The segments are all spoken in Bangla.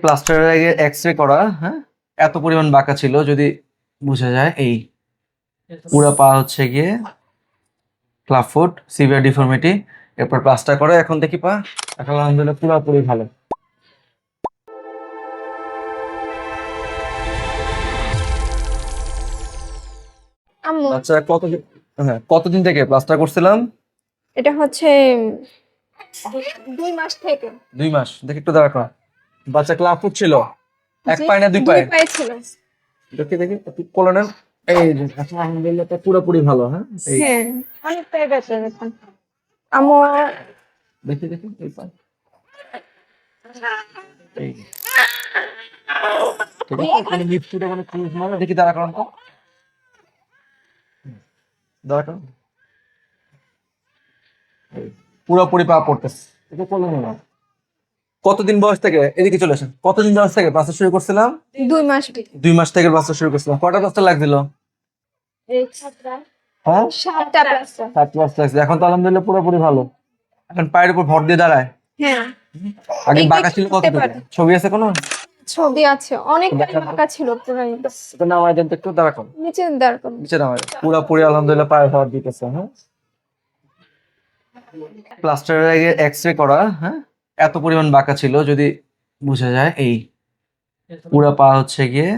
প্লাস্টারের আগে এক্স রে করা হ্যাঁ? এত পরিমাণ বাঁকা ছিল যদি বোঝা যায় এই পুরো পা হচ্ছে গিয়ে ক্লাব ফুট সিভিয়ার ডিফর্মিটি এরপর প্লাস্টার করে এখন দেখি পা। এখন আলহামদুলিল্লাহ পুরোপুরি ভালো। আচ্ছা কত হ্যাঁ কতদিন থেকে প্লাস্টার করছিলাম? এটা হচ্ছে দুই মাস থেকে। দুই মাস দেখি একটু দাঁড়া বাচ্চা ক্লাব ছিল এক পায় না দুই পায়ে? পায়ে ছিল। দেখি দেখি? একটু কোলনের এই যে এখন আলহামদুলিল্লাহ তো পুরোপুরি ভালো হ্যাঁ? হ্যাঁ অনেক পেয়ে গেছে এখন। আম্মু দেখি দেখি এই পা এই ঠিক আছে কোনো লিফট ফুটে কোনো ক্রুজ মারে দেখি দাঁড়া করান তো। দাঁড়া করান। পুরোপুরি পা পড়তেছে। এটা কোলে কতদিন বয়স থেকে? এদিকে চলে আসেন। কতদিন বয়স থেকে ক্লাসে শুরু করছিলাম? দুই মাস দুই মাস থেকে ক্লাসে শুরু করছিলাম। কটা ক্লাসটা লাগছিল? হ্যাঁ? এখন তো আলহামদুলিল্লাহ পুরোপুরি ভালো। এখন পায়ের উপর ভর দিয়ে দাঁড়ায়। হ্যাঁ। আগে বাঁকা ছিল কত ছবি আছে কোনো? ছবি আছে। অনেক। ছিল পুরাই। নামায় দেন তো একটু দাঁড়া নিচে দাঁড় করুন। নিচে নামায় পুরোপুরি আলহামদুলিল্লাহ ভর দিতেছে হ্যাঁ? প্লাস্টারের আগে এক্স রে করা হ্যাঁ? এত পরিমাণ বাঁকা ছিল যদি বোঝা যায় এই পুরো পা হচ্ছে গিয়ে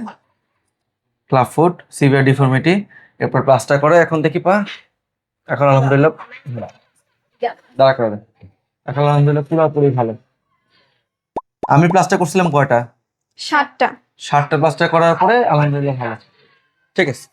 ক্লাব ফুট সিভিয়ার ডিফর্মিটি এরপর প্লাস্টার করে এখন দেখি পা। এখন আলহামদুলিল্লাহ দাঁড়া করে দেন। এখন আলহামদুলিল্লাহ পুরোপুরি ভালো। আমি প্লাস্টার করছিলাম কয়টা? সাতটা। ষাটটা প্লাস্টার করার পরে আলহামদুলিল্লাহ ভালো। ঠিক আছে।